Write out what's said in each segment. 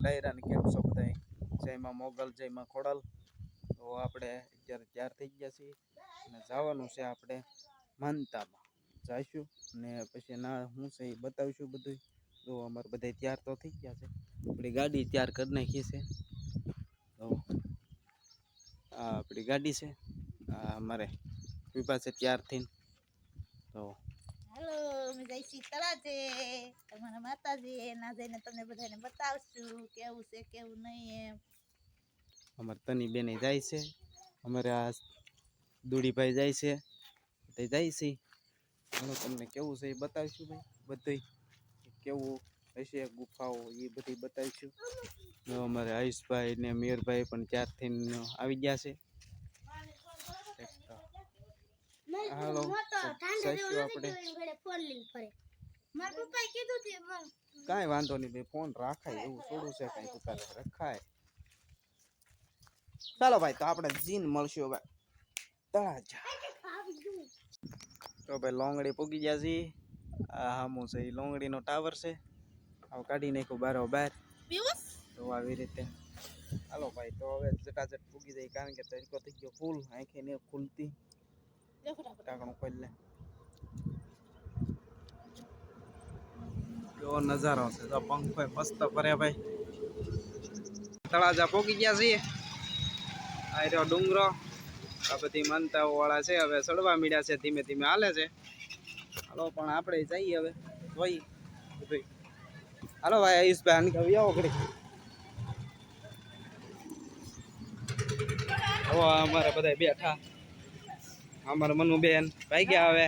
ડાયરાને કેમ છો બધાય? જયમાં મોગલ, જયમાં ખોડલ. તો આપણે અત્યારે તૈયાર થઈ ગયા છીએ અને જવાનું છે આપણે માનતામાં. જઈશું ને પછી ના હું છે એ બતાવીશું બધું તો અમારે બધા તૈયાર તો થઈ ગયા છે. આપણી ગાડી તૈયાર કરી નાખી છે. તો આ આપણી ગાડી છે. અમારે પીપા છે તૈયાર થઈને. તો હાલો, અમે જઈશી છે તમારા માતાજી ના જઈને તમને બધાને બતાવશું, કેવું છે, કેવું નહીં એમ. અમારે તની બેને જાય છે, અમારે આ દુડીભાઈ જાય છે, તે જાય છે. હાલો, તમને કેવું છે એ બતાવીશું ભાઈ બધું કેવું હશે ગુફાઓ એ બધી બતાવીશું. અમારે આયુષભાઈ ને મેયરભાઈ પણ ત્યારથી આવી ગયા છે એક તો હાલો આપણે મારા પપ્પાએ કીધું છે કાંઈ વાંધો નહીં ભાઈ ફોન રાખાય એવું થોડું છે કાંઈ ઉતારે રખાય. ચાલો ભાઈ તો આપણે જીન મળશું હવે. તળાજા. તો ભાઈ લોંગડી પૂગી ગયા છે આ હામું છે એ લોંગડીનો ટાવર છે. આવ કાઢી નાખ્યું બારો બાર. તો આવી રીતે. હાલો ભાઈ તો હવે જટાજટ પૂગી જાય કારણ કે તરીકો થઈ ગયો ફૂલ આંખે ને ખુલતી તળાજા પોકી ગયા છીએ. ડુંગરો. આ બધી માનતાઓ વાળા છે, હવે ચડવા મીડ્યા છે, ધીમે ધીમે હાલે છે. હાલો, પણ આપણે જઈએ હવે. જોઈ ભાઈ હાલો ભાઈ આયુષભાઈ આની આવો ઘડી હવે અમારે બધા બેઠા. અમારે મનુબેન ભાઈ ગયા હવે.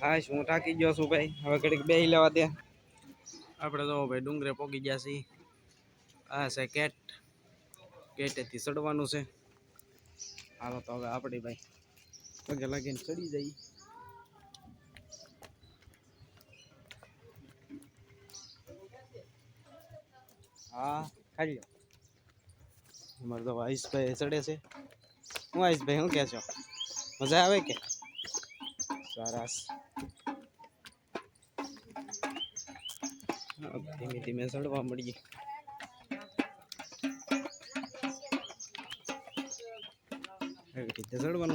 હા શું થાકી ગયો છું ભાઈ? હવે ઘડીક બે લેવા દે. આપણે તો ભાઈ ડુંગરે પોગી ગયા છીએ. આ છે કેટ. કેટેથી ચડવાનું છે. હાલો તો હવે આપણે ભાઈ પગે લાગીને ચડી જઈએ. હા ખાઈ લો અમારે તો ભાઈ ચડે છે. હું આયુષભાઈ શું કહે છો મજા આવે કે? સરસ. ધીમે ધીમે ચડવા મળીએ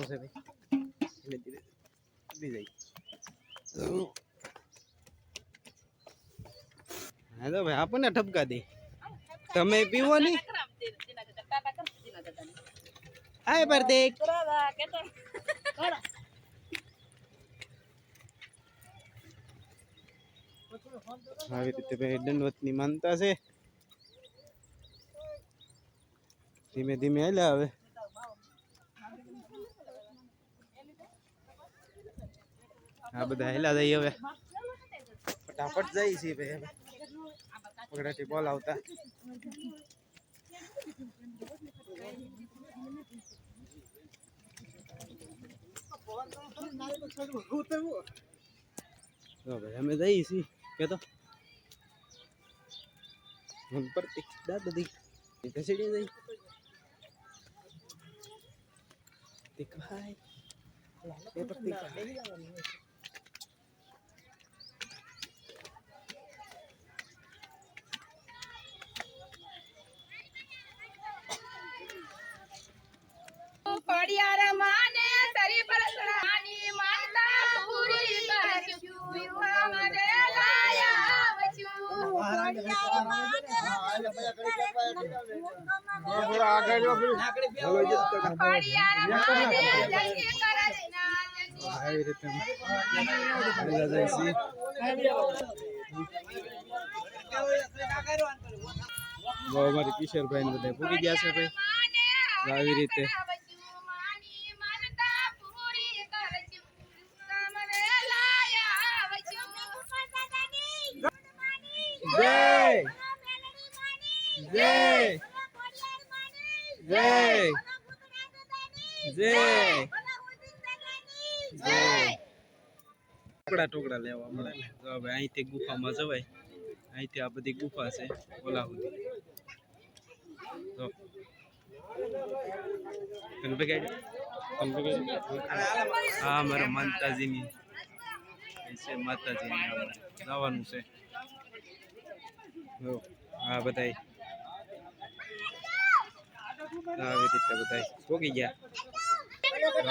છે ભાઈ. ધીમે ધીમે ચડી જાય. હા ભાઈ, આપણને ઠપકા દે. તમે પીવો નહીં? હાય પ્રતિક આવી રીતે ભાઈ દંડવતની માનતા છે ધીમે ધીમે હાલ્યા હવે આ બધા હેલા જઈએ હવે ફટાફટ જઈ છે ભાઈ હવે પગડાથી બોલાવતા ભાઈ, અમે જઈએ છીએ. કે તો. હું પ્રતિક દાદા દી ઘસેડી જઈ પ્રતિક ભાઈ એ પ્રતિક આવી રીતે અમારી કિશોરભાઈ ને બધા પૂરી ગયા છે ભાઈ. આવી રીતે ટુકડા ટુકડા લેવા મળે ને. તો હવે અહીંથી ગુફામાં જવાય. અહીંથી આ બધી ગુફા છે, ઓલા સુધી. તો હા મારા માતાજીની. છે માતાજીની જવાનું છે. હા બધાય. આવી રીતે બધાય. પોગી ગયા.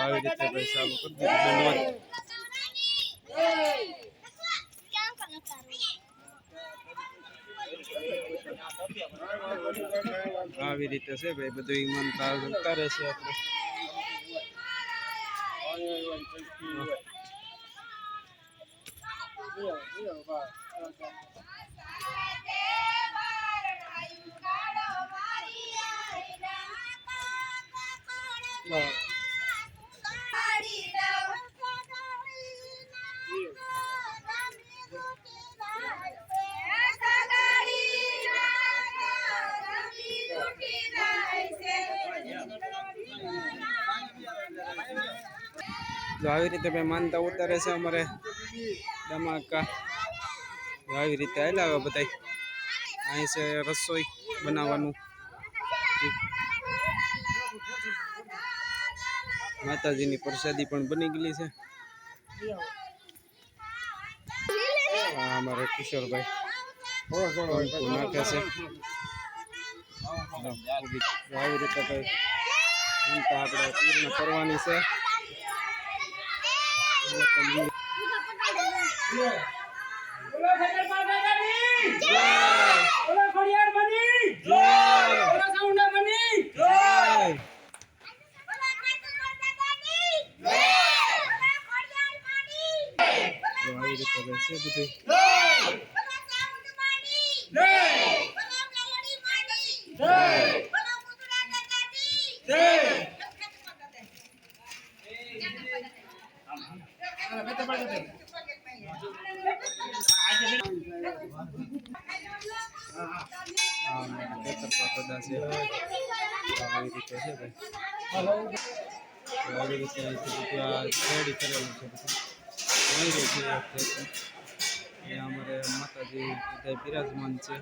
આવી રીતે ભાઈ ચાલુ કરી દીધું બનવાનું. આવી રીતે છે ભાઈ બધું ઈમાનદાર કરે છે આપણે. આવી રીતે ભાઈ માનતા ઉતારે છે અમારે ધમાકા. આવી રીતે હવે બધા અહીં છે રસોઈ બનાવવાનું. માતાજીની પ્રસાદી પણ બની ગયેલી છે. અમારે કિશોરભાઈ. નાખે છે. આવી રીતે આપણે પૂર્ણ કરવાની છે. જય તો આવી રીતે ભાઈ છે બધું આ અમારા ખેતર પર બધા છે તો આવી રીતે છે ભાઈ તો અહીંયા અમારે માતાજી બધા બિરાજમાન છે.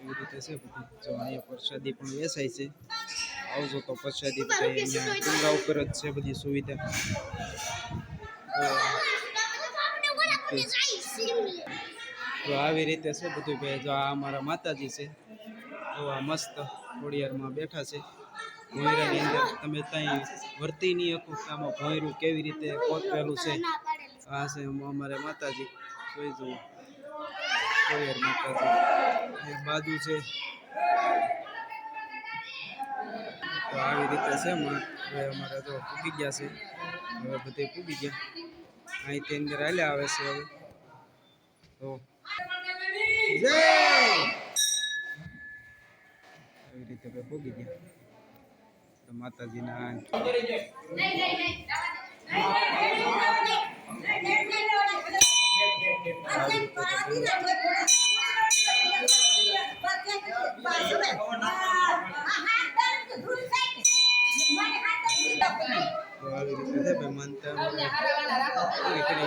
એવી રીતે છે બધું. જો અહીંયા પ્રસાદી પણ વેચાય છે. આવજો તો પ્રસાદી બધા અહીંયા ડુંગરા ઉપર જ છે બધી સુવિધા. તો આવી રીતે છે બધું ભાઈ. જો આ અમારા માતાજી છે. જો આ મસ્ત ઘોડિયારમાં બેઠા છે. ભોંયરાની અંદર તમે ત્યાં વર્તી નહીં શકો કે આમાં ભોંયરું કેવી રીતે કોતરેલું છે? આ છે અમારે માતાજી. જોઈ જુઓ. ખોડિયાર માતાજી. બાજુ છે. તો આવી રીતે છે હવે અમારે તો પૂગી ગયા છે. હવે બધે પૂગી ગયા. અહીં તે અંદર હાલ્યા આવે છે હવે. તો જય! આવી રીતે પૂગી ગયા. તો માતાજીના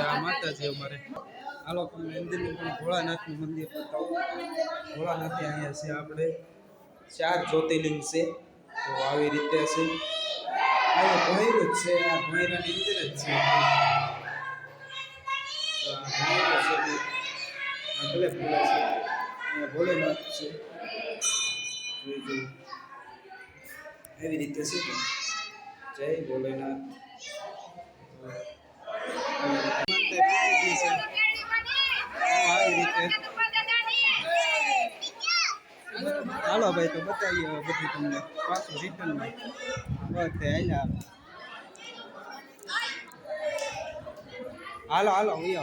આ માતાજી અમારે. હાલો તમને અંદરનું પણ મંદિર ભોળાનાથ અહીંયા છે આપણે. ચાર જ્યોતિર્લિંગ છે. તો આવી રીતે છે આ ભોયરું જ છે, આ ભોયરાની અંદર જ છે. ભલે ભોલેનાથ છે. એવી રીતે છે જય ભોલેનાથ આવી રીતે હાલો ભાઈ તો બતાવીએ હવે બધું તમને. પાછું રિટર્નમાં તે હાલ્યા હાલો હાલો. હું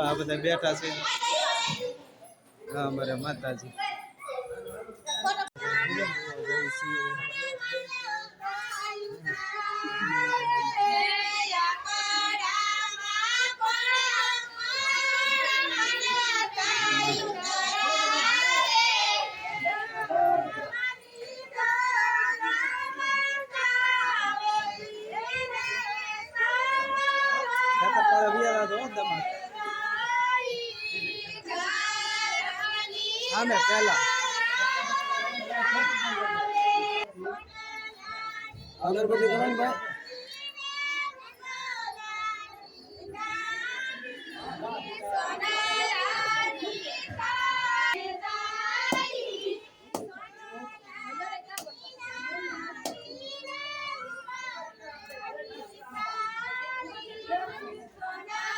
આ બધા બેઠા છે. હા અમારા માતાજી. આમે પહેલા અગરબત્તી કરો ભાઈ Bye.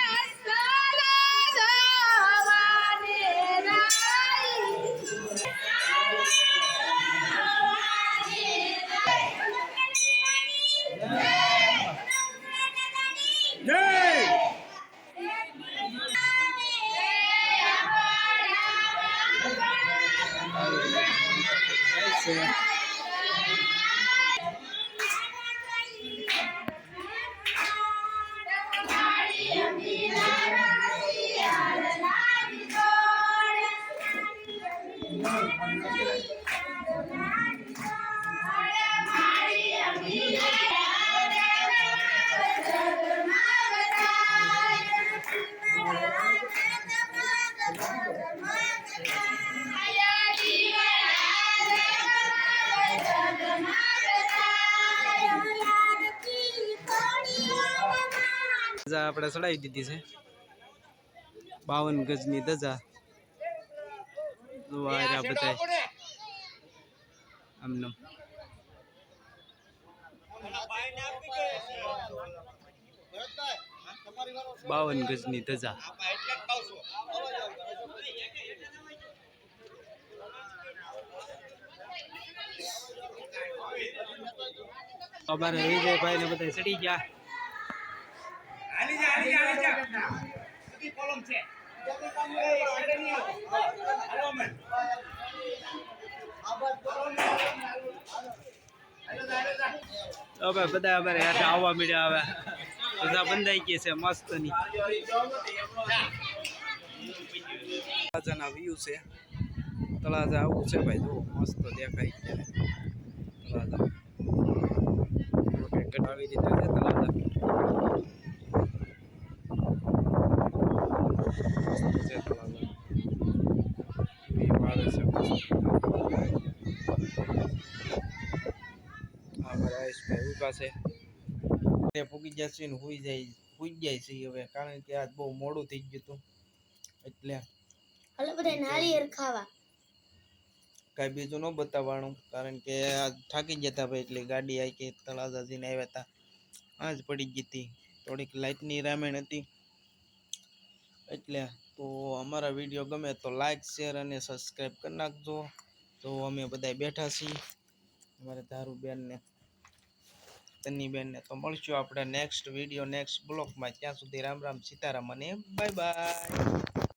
对。ધજા આપણે ચડાવી દીધી છે. બાવન ગજની ધજા. જોવા રહ્યા બધા આમનું. બાવન ગજની ધજા. અમારા વિજયભાઈ ને બધા ચડી ગયા. હવે બધા અમારે હેઠે આવવા મળ્યા હવે. બધા બંધાઈ ગયા છે મસ્તની તળાજાના વ્યૂ છે. તળાજા આવું છે ભાઈ જો મસ્ત દેખાય છે. તળાજા. આવી રીતે તળાજા મસ્ત છે તળાજા View આવે છે મસ્ત. અમારે આયુષભાઈ ઊભા છે ને હુઈ જાય હુઈ જાય છે હવે કારણ કે આજ બહુ મોડું થઈ ગયું એટલે કાંઈ બીજું ન બતાવવાનું, કારણ કે આજ થાકી ગયા હતા ભાઈ એટલે ગાડી આવી કે તળાજા જઈને આવ્યા હતા આજ પડી ગઈ હતી. થોડીક લાઇટની રામેણ હતી. એટલે તો અમારા વીડિયો ગમે તો લાઈક શેર અને સબસ્ક્રાઈબ કરી નાખજો. તો અમે બધા બેઠા છીએ. અમારે ધારુબેનને, તન્નીબેનને તો મળશું આપણે નેક્સ્ટ વીડિયો નેક્સ્ટ બ્લોગમાં ત્યાં સુધી રામ રામ, સીતારામ અને બાય બાય